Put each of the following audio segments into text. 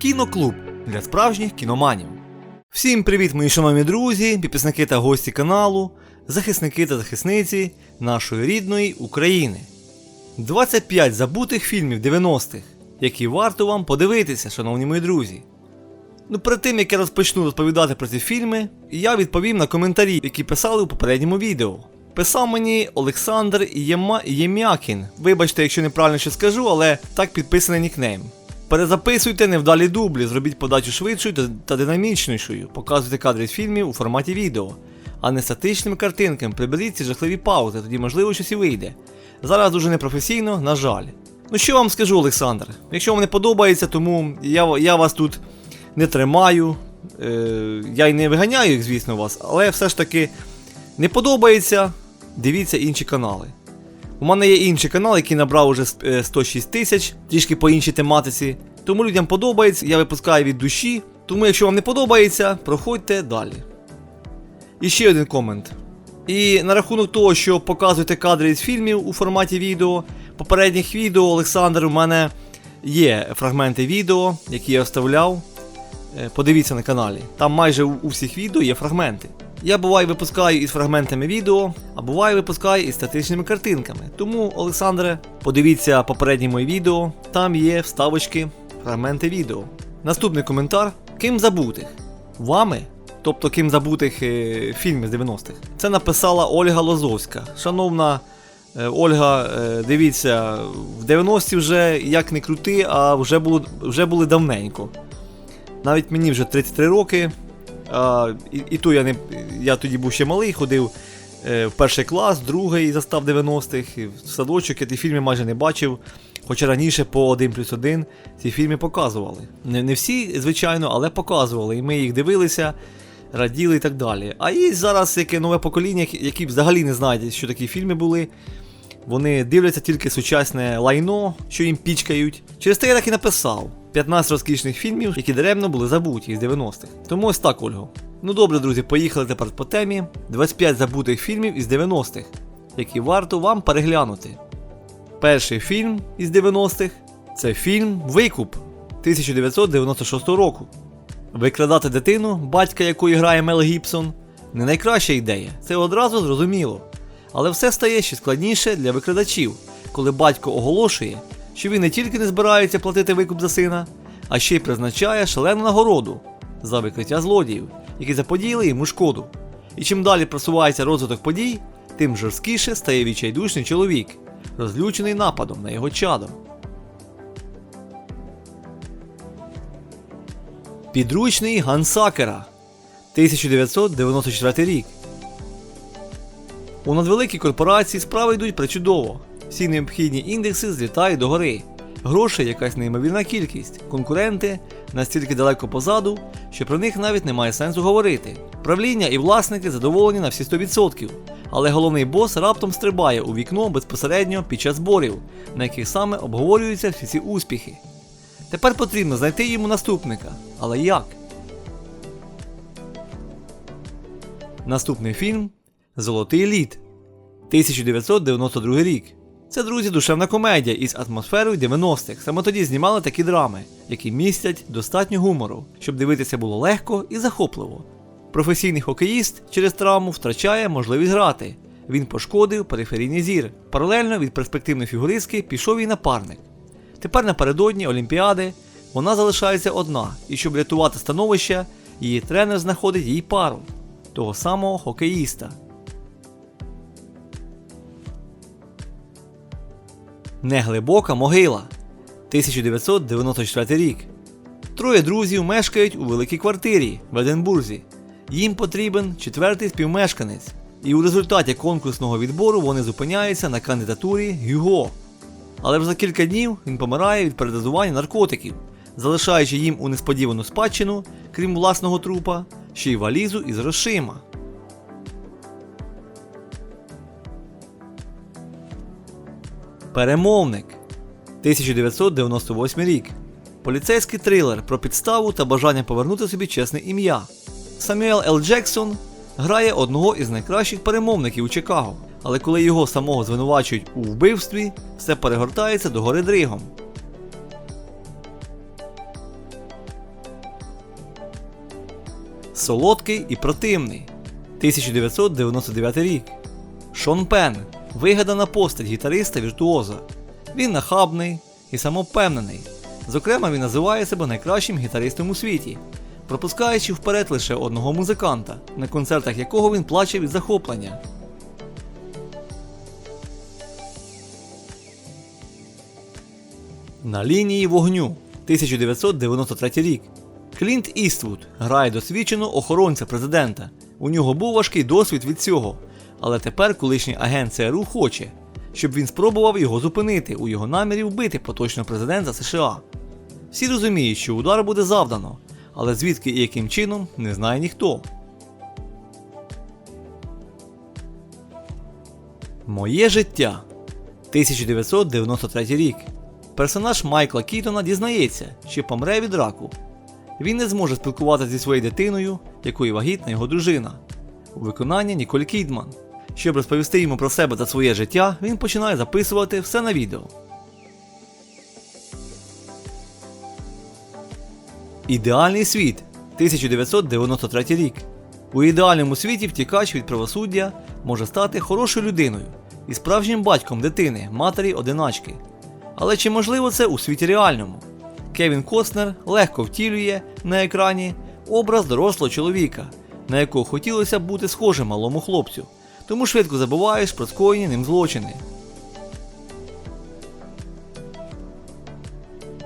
Кіноклуб для справжніх кіноманів. Всім привіт, мої шановні друзі, підписники та гості каналу, захисники та захисниці нашої рідної України. 25 забутих фільмів 90-х, які варто вам подивитися, шановні мої друзі. Ну, перед тим як я розпочну розповідати про ці фільми, я відповім на коментарі, які писали у попередньому відео. Писав мені Олександр Єма... Ємякін. Вибачте, якщо неправильно що скажу, але так підписаний нікнейм. Перезаписуйте невдалі дублі, зробіть подачу швидшою та, динамічнішою, показуйте кадри з фільмів у форматі відео, а не статичними картинками. Приберіть ці жахливі паузи, тоді можливо щось і вийде. Зараз дуже непрофесійно, на жаль. Ну що вам скажу, Олександр? Якщо вам не подобається, тому я, я вас тут не тримаю. Е, я й не виганяю їх, звісно, вас, але все ж таки не подобається, дивіться інші канали. У мене є інший канал, який набрав уже е, 106 тисяч, трішки по іншій тематиці. Тому людям подобається, я випускаю від душі. Тому, якщо вам не подобається, проходьте далі. І ще один комент. І на рахунок того, що показуєте кадри з фільмів у форматі відео, попередніх відео, Олександр, у мене є фрагменти відео, які я вставляв. Е, Подивіться на каналі. Там майже у всіх відео є фрагменти. Я буває випускаю із фрагментами відео, а буває випускаю із статичними картинками. Тому, Олександре, подивіться попереднє моє відео, там є вставочки, фрагменти відео. Наступний коментар: ким забутих? Вами? Тобто ким забутих е, фільмів з 90-х. Це написала Ольга Лозовська. Шановна е, Ольга, е, дивіться, в 90-ті вже як не крути, а вже було, вже були давненько. Навіть мені вже 33 роки. А, і, і то я не я тоді був ще малий, ходив е, в перший клас, другий застав 90-х, і в садочок я ті фільми майже не бачив. Хоча раніше по 1 плюс 1 ці фільми показували. Не, всі, звичайно, але показували. І ми їх дивилися, раділи і так далі. А є зараз яке нове покоління, які взагалі не знають, що такі фільми були. Вони дивляться тільки сучасне лайно, що їм пічкають. Через те я так і написав. 15 розкішних фільмів, які даремно були забуті з 90-х. Тому ось так, Ольго. Ну добре, друзі, поїхали тепер по темі. 25 забутих фільмів із 90-х, які варто вам переглянути. Перший фільм із 90-х це фільм Викуп 1996 року. Викрадати дитину, батька якої грає Мел Гібсон, не найкраща ідея, це одразу зрозуміло. Але все стає ще складніше для викрадачів, коли батько оголошує, що він не тільки не збирається платити викуп за сина, а ще й призначає шалену нагороду за викриття злодіїв, які заподіяли йому шкоду. І чим далі просувається розвиток подій, тим жорсткіше стає відчайдушний чоловік, розлючений нападом на його чадо. Підручний Гансакера 1994 рік. У надвеликій корпорації справи йдуть причудово. Всі необхідні індекси злітають до гори. Грошей якась неймовірна кількість. Конкуренти настільки далеко позаду, що про них навіть немає сенсу говорити. Правління і власники задоволені на всі 100%. Але головний бос раптом стрибає у вікно безпосередньо під час зборів, на яких саме обговорюються всі ці успіхи. Тепер потрібно знайти йому наступника. Але як? Наступний фільм Золотий лід 1992 рік. Це, друзі, душевна комедія із атмосферою 90-х. Саме тоді знімали такі драми, які містять достатньо гумору, щоб дивитися було легко і захопливо. Професійний хокеїст через травму втрачає можливість грати. Він пошкодив периферійний зір. Паралельно від перспективної фігуристки пішов її напарник. Тепер напередодні Олімпіади вона залишається одна, і щоб рятувати становище, її тренер знаходить їй пару того самого хокеїста. Неглибока могила 1994 рік. Троє друзів мешкають у великій квартирі в Единбурзі. Їм потрібен четвертий співмешканець. І у результаті конкурсного відбору вони зупиняються на кандидатурі Гюго. Але вже за кілька днів він помирає від передозування наркотиків, залишаючи їм у несподівану спадщину, крім власного трупа, ще й валізу із грошима. Перемовник 1998 рік. Поліцейський трилер про підставу та бажання повернути собі чесне ім'я. Самюел Л. Джексон грає одного із найкращих перемовників у Чикаго, але коли його самого звинувачують у вбивстві, все перегортається до гори дригом. Солодкий і противний 1999 рік. Шон Пен вигадана постать гітариста віртуоза. Він нахабний і самовпевнений. Зокрема, він називає себе найкращим гітаристом у світі, пропускаючи вперед лише одного музиканта, на концертах якого він плаче від захоплення. На лінії вогню 1993 рік. Клінт Іствуд грає досвідченого охоронця президента. У нього був важкий досвід від цього, але тепер колишній агент ЦРУ хоче, щоб він спробував його зупинити у його намірі вбити поточного президента США. Всі розуміють, що удар буде завдано, але звідки і яким чином не знає ніхто. Моє життя 1993 рік. Персонаж Майкла Кітона дізнається, що помре від раку. Він не зможе спілкуватися зі своєю дитиною, якою вагітна його дружина. У виконанні Ніколь Кідман. Щоб розповісти йому про себе та своє життя, він починає записувати все на відео. Ідеальний світ 1993 рік. У ідеальному світі втікач від правосуддя може стати хорошою людиною і справжнім батьком дитини, матері одиначки. Але чи можливо це у світі реальному? Кевін Костнер легко втілює на екрані образ дорослого чоловіка, на якого хотілося б бути схожим малому хлопцю, тому швидко забуваєш про скоєні ним злочини.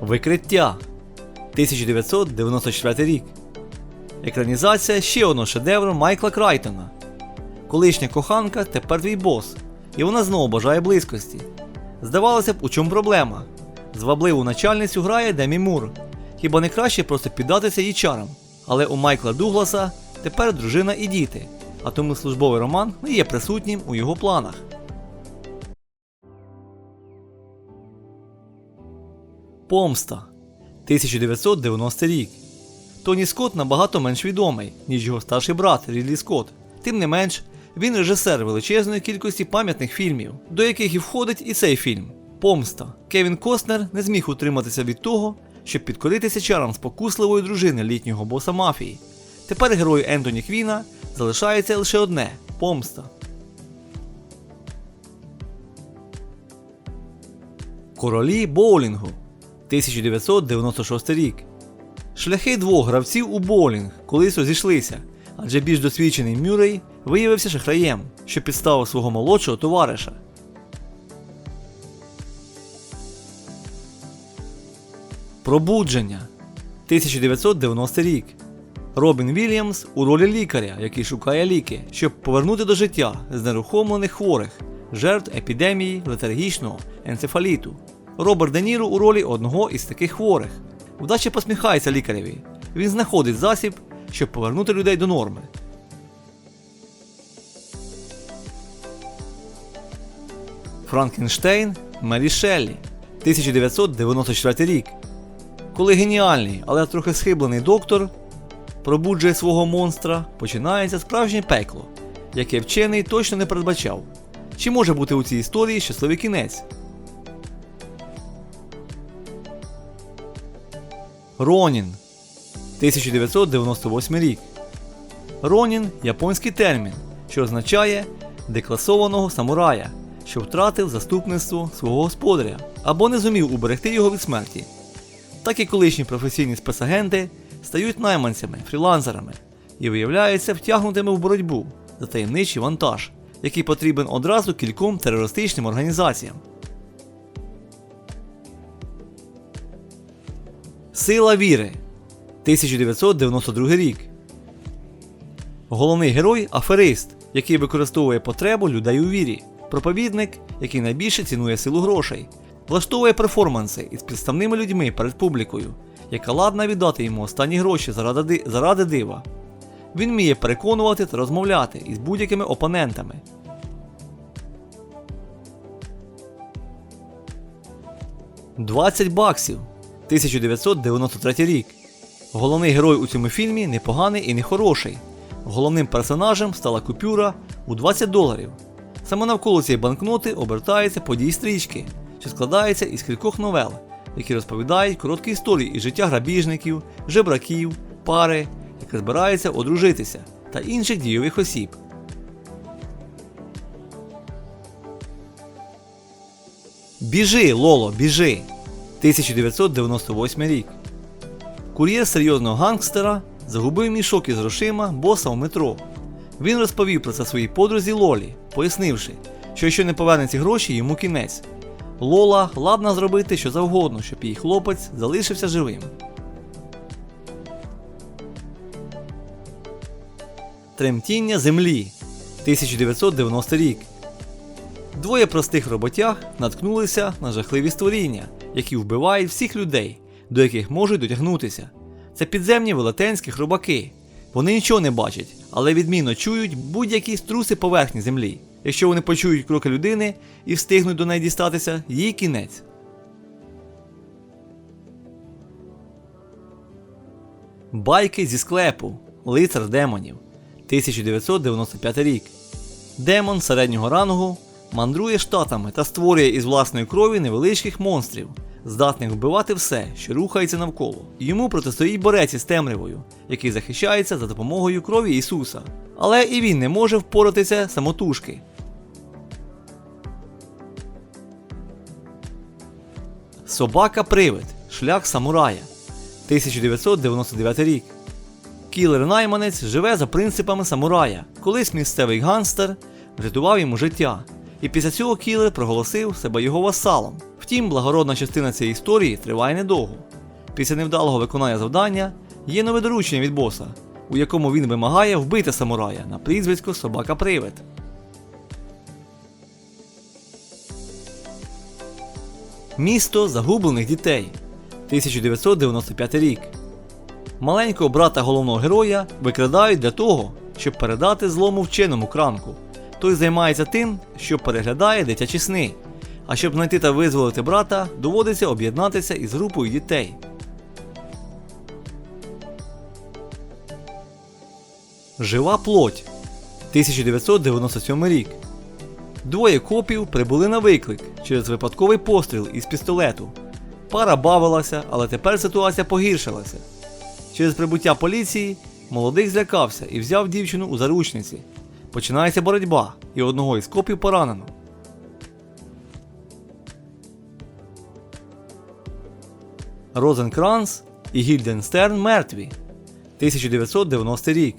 Викриття 1994 рік. Екранізація ще одного шедевру Майкла Крайтона. Колишня коханка тепер твій бос, і вона знову бажає близькості. Здавалося б, у чому проблема? Звабливу начальницю грає Демі Мур. Хіба не краще просто піддатися її чарам? Але у Майкла Дугласа тепер дружина і діти, а тому службовий роман не є присутнім у його планах. Помста 1990 рік. Тоні Скотт набагато менш відомий, ніж його старший брат Рідлі Скотт. Тим не менш, він режисер величезної кількості пам'ятних фільмів, до яких і входить і цей фільм Помста. Кевін Костнер не зміг утриматися від того, щоб підкоритися чарам спокусливої дружини літнього боса мафії. Тепер герою Ентоні Квіна залишається лише одне помста. Королі боулінгу 1996 рік. Шляхи двох гравців у боулінг колись розійшлися, адже більш досвідчений Мюррей виявився шахраєм, що підставив свого молодшого товариша. Пробудження 1990 рік. Робін Вільямс у ролі лікаря, який шукає ліки, щоб повернути до життя знерухомлених хворих, жертв епідемії летаргічного енцефаліту. Роберт Де Ніро у ролі одного із таких хворих. Вдача посміхається лікареві. Він знаходить засіб, щоб повернути людей до норми. Франкенштейн Мері Шеллі 1994 рік. Коли геніальний, але трохи схиблений доктор пробуджує свого монстра, починається справжнє пекло, яке вчений точно не передбачав. Чи може бути у цій історії щасливий кінець? Ронін 1998 рік. Ронін японський термін, що означає декласованого самурая, що втратив заступництво свого господаря або не зумів уберегти його від смерті. Так і колишні професійні спецагенти стають найманцями, фрілансерами і виявляються втягнутими в боротьбу за таємничий вантаж, який потрібен одразу кільком терористичним організаціям. Сила віри 1992 рік. Головний герой аферист, який використовує потребу людей у вірі, проповідник, який найбільше цінує силу грошей, влаштовує перформанси із підставними людьми перед публікою, яка ладна віддати йому останні гроші заради, дива. Він вміє переконувати та розмовляти із будь-якими опонентами. «20 баксів 1993 рік. Головний герой у цьому фільмі непоганий і не хороший. Головним персонажем стала купюра у 20 доларів. Саме навколо цієї банкноти обертаються події стрічки, що складаються із кількох новел, які розповідають короткі історії із життя грабіжників, жебраків, пари, яка збирається одружитися, та інших дійових осіб. Біжи, Лоло, біжи. 1998 рік. Кур'єр серйозного гангстера загубив мішок із грошима боса в метро. Він розповів про це своїй подрузі Лолі, пояснивши, що якщо не поверне ці гроші, йому кінець. Лола ладна зробити що завгодно, щоб її хлопець залишився живим. Тремтіння землі 1990 рік. Двоє простих роботяг наткнулися на жахливі створіння, які вбивають всіх людей, до яких можуть дотягнутися. Це підземні велетенські хробаки. Вони нічого не бачать, але відмінно чують будь-які струси поверхні землі. Якщо вони почують кроки людини і встигнуть до неї дістатися, їй кінець. Байки зі склепу. Лицар демонів. 1995 рік. Демон середнього рангу мандрує штатами та створює із власної крові невеличких монстрів, здатних вбивати все, що рухається навколо. Йому протистоїть борець із темрявою, який захищається за допомогою крові Ісуса. Але і він не може впоратися самотужки. Собака Привид. Шлях самурая. 1999 рік. Кілер найманець живе за принципами самурая. Колись місцевий ганстер врятував йому життя. І після цього кілер проголосив себе його васалом. Втім, благородна частина цієї історії триває недовго. Після невдалого виконання завдання є нове доручення від боса, у якому він вимагає вбити самурая на прізвисько Собака Привид. Місто загублених дітей 1995 рік. Маленького брата головного героя викрадають для того, щоб передати злому вченому кранку. Той займається тим, що переглядає дитячі сни. А щоб знайти та визволити брата, доводиться об'єднатися із групою дітей. Жива плоть 1997 рік. Двоє копів прибули на виклик через випадковий постріл із пістолету. Пара бавилася, але тепер ситуація погіршилася. Через прибуття поліції молодик злякався і взяв дівчину у заручниці. Починається боротьба, і одного із копів поранено. Розенкранц і Гільденстерн мертві. 1990 рік.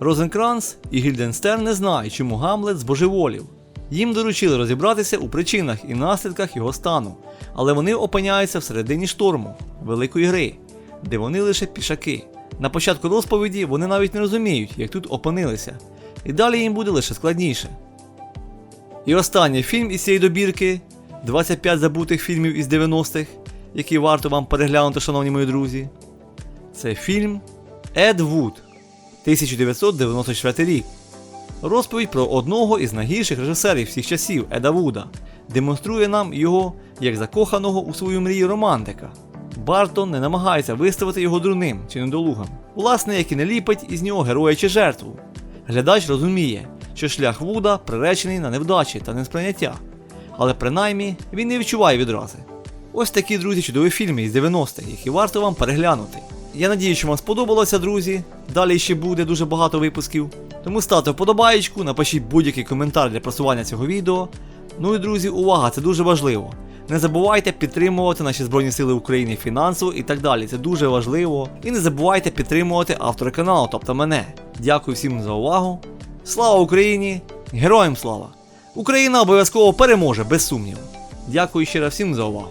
Розенкранц і Гільденстерн не знають, чому Гамлет збожеволів. Їм доручили розібратися у причинах і наслідках його стану, але вони опиняються всередині шторму, великої гри, де вони лише пішаки. На початку розповіді вони навіть не розуміють, як тут опинилися, і далі їм буде лише складніше. І останній фільм із цієї добірки 25 забутих фільмів із 90-х, які варто вам переглянути, шановні мої друзі. Це фільм Ед Вуд 1994 рік. Розповідь про одного із найгірших режисерів всіх часів Еда Вуда демонструє нам його як закоханого у свою мрію романтика. Бартон не намагається виставити його дурним чи недолугим, власне, як і не ліпить із нього героя чи жертву. Глядач розуміє, що шлях Вуда приречений на невдачі та несприйняття, але принаймні він не відчуває відрази. Ось такі, друзі, чудові фільми із 90-х, які варто вам переглянути. Я надію, що вам сподобалося, друзі. Далі ще буде дуже багато випусків. Тому ставте вподобаєчку, напишіть будь-який коментар для просування цього відео. Ну і друзі, увага, це дуже важливо. Не забувайте підтримувати наші Збройні Сили України фінансово і так далі. Це дуже важливо. І не забувайте підтримувати автора каналу, тобто мене. Дякую всім за увагу. Слава Україні! Героям слава! Україна обов'язково переможе, без сумніву. Дякую ще раз всім за увагу.